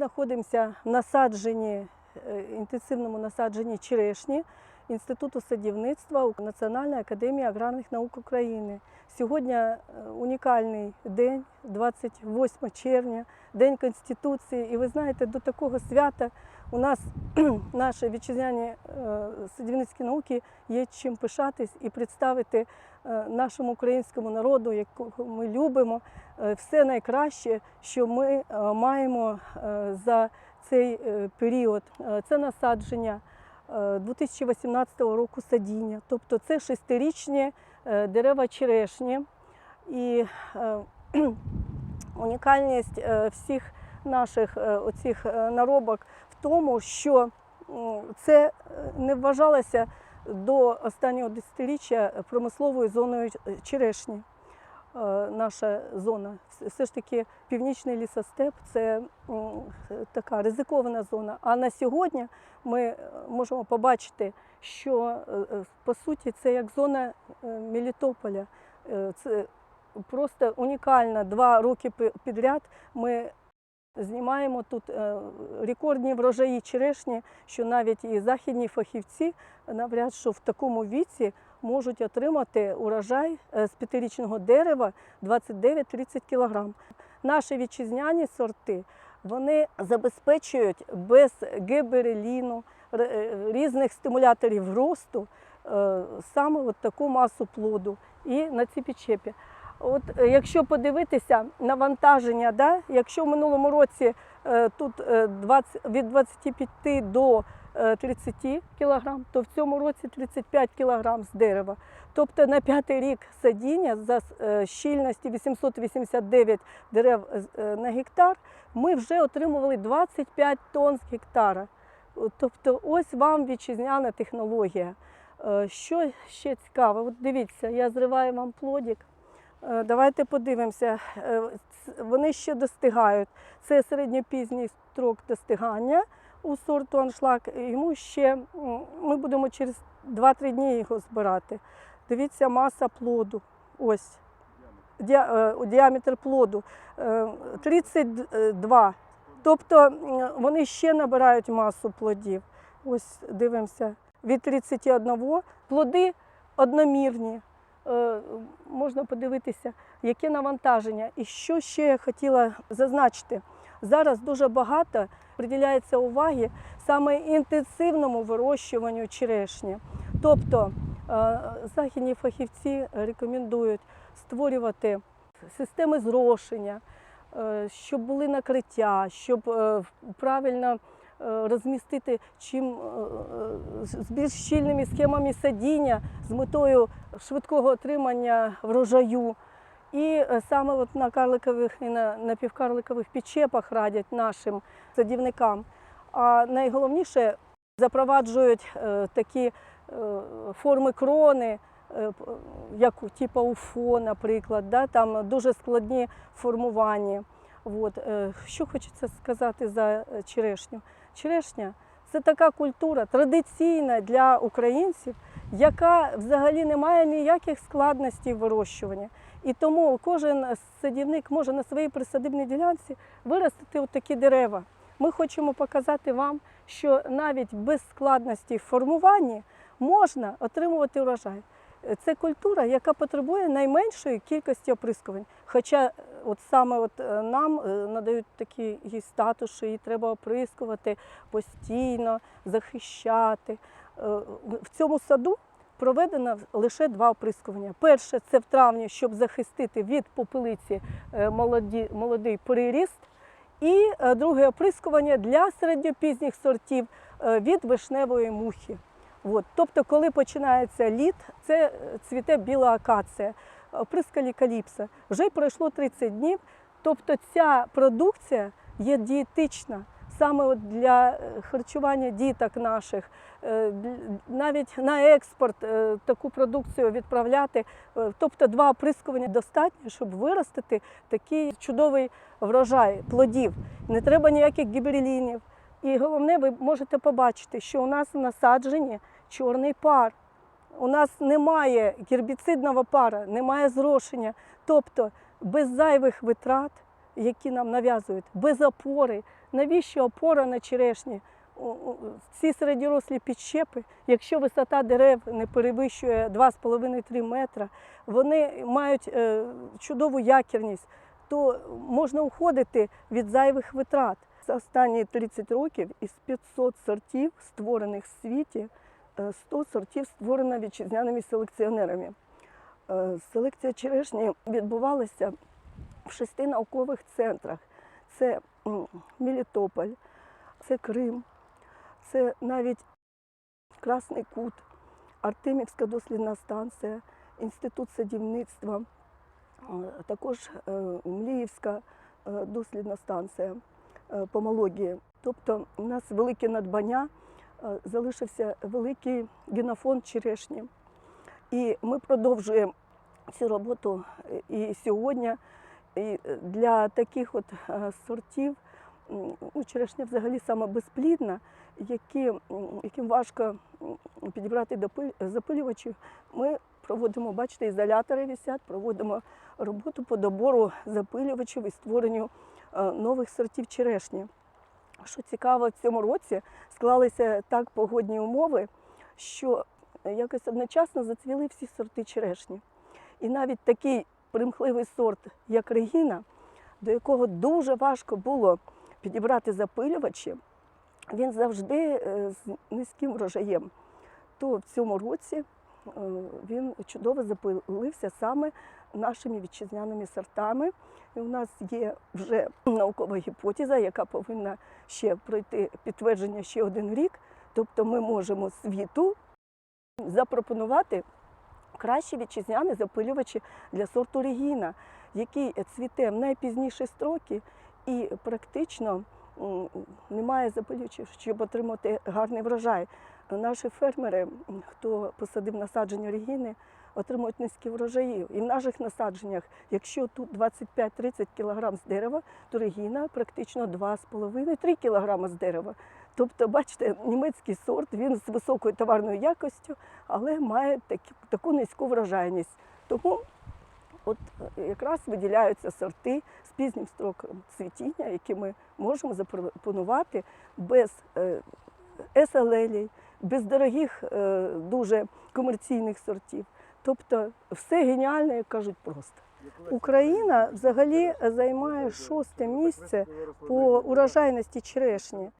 знаходимося в насадженні, е, інтенсивному насадженні черешні Інституту садівництва Національної академії аграрних наук України. Сьогодні е, унікальний день, 28 червня, День Конституції. І ви знаєте, до такого свята у нас наші вітчизняні е, садівницькі науки є чим пишатись і представити е, нашому українському народу, якого ми любимо, е, все найкраще, що ми маємо за цей період. Це насадження е, 2018 року садіння, тобто це шестирічні дерева черешні. І унікальність всіх наших оцих наробок тому, що це е, не вважалося до останнього десятиріччя промисловою зоною е, черешні. Е, Наша зона. Все- ж таки північний лісостеп це така ризикована зона. А на сьогодні ми можемо побачити, що по суті це як зона Мелітополя. Це просто унікально. Два роки підряд ми знімаємо тут е, рекордні врожаї черешні, що навіть і західні фахівці навряд що в такому віці можуть отримати урожай е, з п'ятирічного дерева 29-30 кг. Наші вітчизняні сорти вони забезпечують без гебереліну, е, різних стимуляторів росту саме от таку масу плоду і на ці підчепі. От е, якщо подивитися навантаження, да, якщо в минулому році е, тут е, 20, від 25 до е, 30 кг, то в цьому році 35 кг з дерева. Тобто на п'ятий рік садіння за е, щільності 889 дерев е, на гектар ми вже отримували 25 тонн з гектара. Тобто ось вам вітчизняна технологія. Е, Що ще цікаво? От дивіться, я зриваю вам плодик. Е, Давайте подивимося. Е, Вони ще достигають. Це середньопізній строк достигання у сорту аншлаг. Йому ще ми будемо через 2-3 дні його збирати. Дивіться, маса плоду. Ось. Е, Діаметр плоду е, 32. Тобто вони ще набирають масу плодів. Ось дивимося. Від 31 плоди одномірні. Е, Можна подивитися, яке навантаження. І що ще я хотіла зазначити. Зараз дуже багато приділяється уваги саме інтенсивному вирощуванню черешні. Тобто е, західні фахівці рекомендують створювати системи зрошення, е, щоб були накриття, щоб правильно розмістити чим е, е, з більш щільними схемами садіння з метою швидкого отримання врожаю. І е, саме от на карликових і на напівкарликових підчепах радять нашим садівникам. А найголовніше запроваджують е, такі е, форми крони, е, як типу УФО, наприклад, да, там дуже складні формування. От. е, Що хочеться сказати за е, черешню? Черешня це така культура традиційна для українців, яка взагалі не має ніяких складностей в вирощуванні. І тому кожен садівник може на своїй присадибній ділянці виростити такі дерева. Ми хочемо показати вам, що навіть без складностей в формуванні можна отримувати урожай. Це культура, яка потребує найменшої кількості оприскувань. Хоча от саме от е, нам е, надають такий їй статус, що її треба оприскувати постійно, захищати. Е, В цьому саду проведено лише два оприскування. Перше це в травні, щоб захистити від попелиці молоді, молодий приріст. І друге оприскування для середньопізніх сортів від вишневої мухи. От. Тобто, коли починається літ, це цвіте біла акація, оприскалі каліпса. Вже пройшло 30 днів. Тобто ця продукція є дієтична саме для е, харчування діток наших, Е, навіть на експорт е, таку продукцію відправляти. Тобто два оприскування достатньо, щоб виростити такий чудовий врожай плодів. Не треба ніяких гібрилінів. І головне, ви можете побачити, що у нас насадженні чорний пар. У нас немає гербіцидного пара, немає зрошення. Тобто без зайвих витрат які нам нав'язують, без опори. Навіщо опора на черешні? Ці середньорослі підщепи, якщо висота дерев не перевищує 2,5-3 метра, вони мають е, чудову якірність, то можна уходити від зайвих витрат. За останні 30 років із 500 сортів, створених в світі, 100 сортів створено вітчизняними селекціонерами. Е, Селекція черешні відбувалася в шести наукових центрах. Це Мелітополь, це Крим, це навіть Красний Кут, Артемівська дослідна станція, Інститут садівництва, е, також е, Мліївська е, дослідна станція е, помології. Тобто у нас велике надбання, е, залишився великий генофонд черешні. І ми продовжуємо цю роботу е, і сьогодні. І е, для таких от е, сортів ну, черешня взагалі саме безплідна, які, яким важко підібрати допи- запилювачів, ми проводимо, бачите, ізолятори висять, проводимо роботу по добору запилювачів і створенню е, нових сортів черешні. Що цікаво, в цьому році склалися так погодні умови, що якось одночасно зацвіли всі сорти черешні. І навіть такий примхливий сорт, як Регіна, до якого дуже важко було підібрати запилювачі, він завжди е, з низьким врожаєм. То в цьому році е, він чудово запилився саме нашими вітчизняними сортами. У нас є вже наукова гіпотеза, яка повинна ще пройти підтвердження ще один рік. Тобто ми можемо світу запропонувати кращі вітчизняні запилювачі для сорту Регіна, який цвіте в найпізніші строки і практично немає запилювачів, щоб отримати гарний врожай. Наші фермери, хто посадив насадження Регіни, отримують низькі врожаї. І в наших насадженнях, якщо тут 25-30 кг з дерева, то Регіна практично 2,5-3 кг з дерева. Тобто, бачите, німецький сорт він з високою товарною якостю, але має такі, таку низьку врожайність. Тому от е, якраз виділяються сорти з пізнім строком цвітіння, які ми можемо запропонувати без е, еселелій, без дорогих е, дуже комерційних сортів. Тобто все геніальне, як кажуть, просто. Україна взагалі займає шосте місце по урожайності черешні.